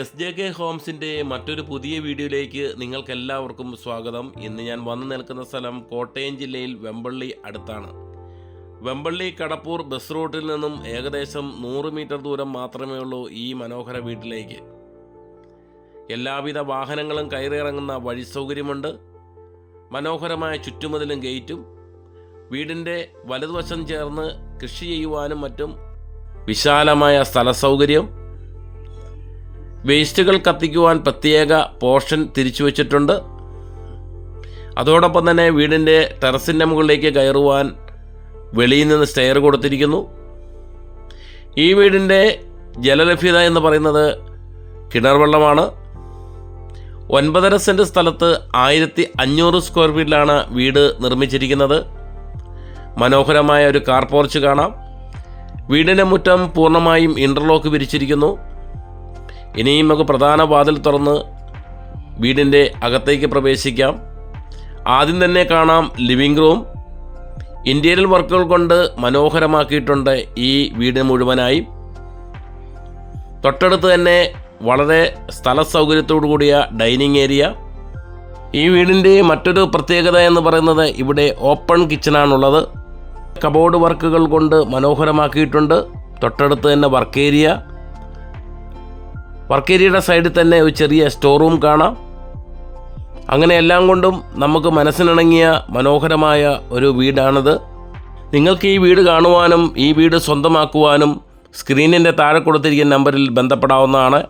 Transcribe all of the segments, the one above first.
S J K ഹോംസിന്റെ മറ്റൊരു പുതിയ വീഡിയോയിലേക്ക് നിങ്ങൾക്കെല്ലാവർക്കും സ്വാഗതം. ഇന്ന് ഞാൻ വന്നു നിൽക്കുന്ന സ്ഥലം കോട്ടയം ജില്ലയിൽ വെമ്പള്ളി അടുത്താണ്. വെമ്പള്ളി കടപ്പൂർ ബസ് റൂട്ടിൽ നിന്നും ഏകദേശം നൂറ് മീറ്റർ ദൂരം മാത്രമേ ഉള്ളൂ ഈ മനോഹര വീട്ടിലേക്ക്. എല്ലാവിധ വാഹനങ്ങളും കയറിയിറങ്ങുന്ന വഴി സൗകര്യമുണ്ട്. മനോഹരമായ ചുറ്റുമതിലും ഗേറ്റും. വീടിന്റെ വലതുവശം ചേർന്ന് കൃഷി ചെയ്യുവാനും മറ്റും വിശാലമായ സ്ഥല സൗകര്യം വേസ്റ്റുകൾ കത്തിക്കുവാൻ പ്രത്യേക പോർഷൻ തിരിച്ചു വച്ചിട്ടുണ്ട്. അതോടൊപ്പം തന്നെ വീടിന്റെ ടെറസിന്റെ മുകളിലേക്ക് കയറുവാൻ വെളിയിൽ നിന്ന് സ്റ്റെയർ കൊടുത്തിരിക്കുന്നു. ഈ വീടിന്റെ ജലലഭ്യത എന്ന് പറയുന്നത് കിണർ വെള്ളമാണ്. ഒൻപതര സെന്റ് സ്ഥലത്ത് ആയിരത്തി അഞ്ഞൂറ് സ്ക്വയർ ഫീറ്റിലാണ് വീട് നിർമ്മിച്ചിരിക്കുന്നത്. മനോഹരമായ ഒരു കാർ പോർച്ച് കാണാം. വീടിന്റെ മുറ്റം പൂർണമായും ഇന്റർലോക്ക് വിരിച്ചിരിക്കുന്നു. ഇനിയും നമുക്ക് പ്രധാന വാതിൽ തുറന്ന് വീടിന്റെ അകത്തേക്ക് പ്രവേശിക്കാം. ആദ്യം തന്നെ കാണാം ലിവിംഗ് റൂം ഇന്റീരിയൽ വർക്കുകൾ കൊണ്ട് മനോഹരമാക്കിയിട്ടുണ്ട് ഈ വീട് മുഴുവനായി. തൊട്ടടുത്ത് തന്നെ വളരെ സ്ഥല സൗകര്യത്തോടു കൂടിയ ഡൈനിങ് ഏരിയ. ഈ വീടിന്റെ മറ്റൊരു പ്രത്യേകത എന്ന് പറയുന്നത് ഇവിടെ ഓപ്പൺ കിച്ചണാണുള്ളത് കബോർഡ് വർക്കുകൾ കൊണ്ട് മനോഹരമാക്കിയിട്ടുണ്ട്. തൊട്ടടുത്ത് തന്നെ വർക്ക് ഏരിയ. വർക്ക് ഏരിയയുടെ സൈഡിൽ തന്നെ ഒരു ചെറിയ സ്റ്റോർ റൂം കാണാം. അങ്ങനെ എല്ലാം കൊണ്ടും നമുക്ക് മനസ്സിനിണങ്ങിയ മനോഹരമായ ഒരു വീടാണിത്. നിങ്ങൾക്ക് ഈ വീട് കാണുവാനും ഈ വീട് സ്വന്തമാക്കുവാനും സ്ക്രീനിന്റെ താഴെ കൊടുത്തിരിക്കുന്ന നമ്പറിൽ ബന്ധപ്പെടാവുന്നതാണ്.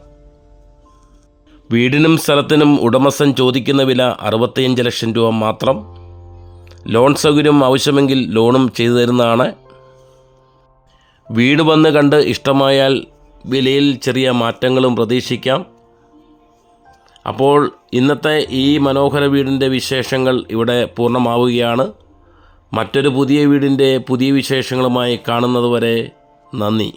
വീടിനും സ്ഥലത്തിനും ഉടമസ്ഥൻ ചോദിക്കുന്ന വില അറുപത്തിയഞ്ച് ലക്ഷം രൂപ മാത്രം. ലോൺ സൗകര്യം ആവശ്യമെങ്കിൽ ലോണും ചെയ്തു തരുന്നതാണ്. വീട് വന്ന് കണ്ട് ഇഷ്ടമായാൽ വിലയിൽ ചെറിയ മാറ്റങ്ങളും പ്രതീക്ഷിക്കാം. അപ്പോൾ ഇന്നത്തെ ഈ മനോഹര വീടിന്റെ വിശേഷങ്ങൾ ഇവിടെ പൂർണമാവുകയാണ്. മറ്റൊരു പുതിയ വീടിന്റെ പുതിയ വിശേഷങ്ങളുമായി കാണുന്നതുവരെ നന്ദി.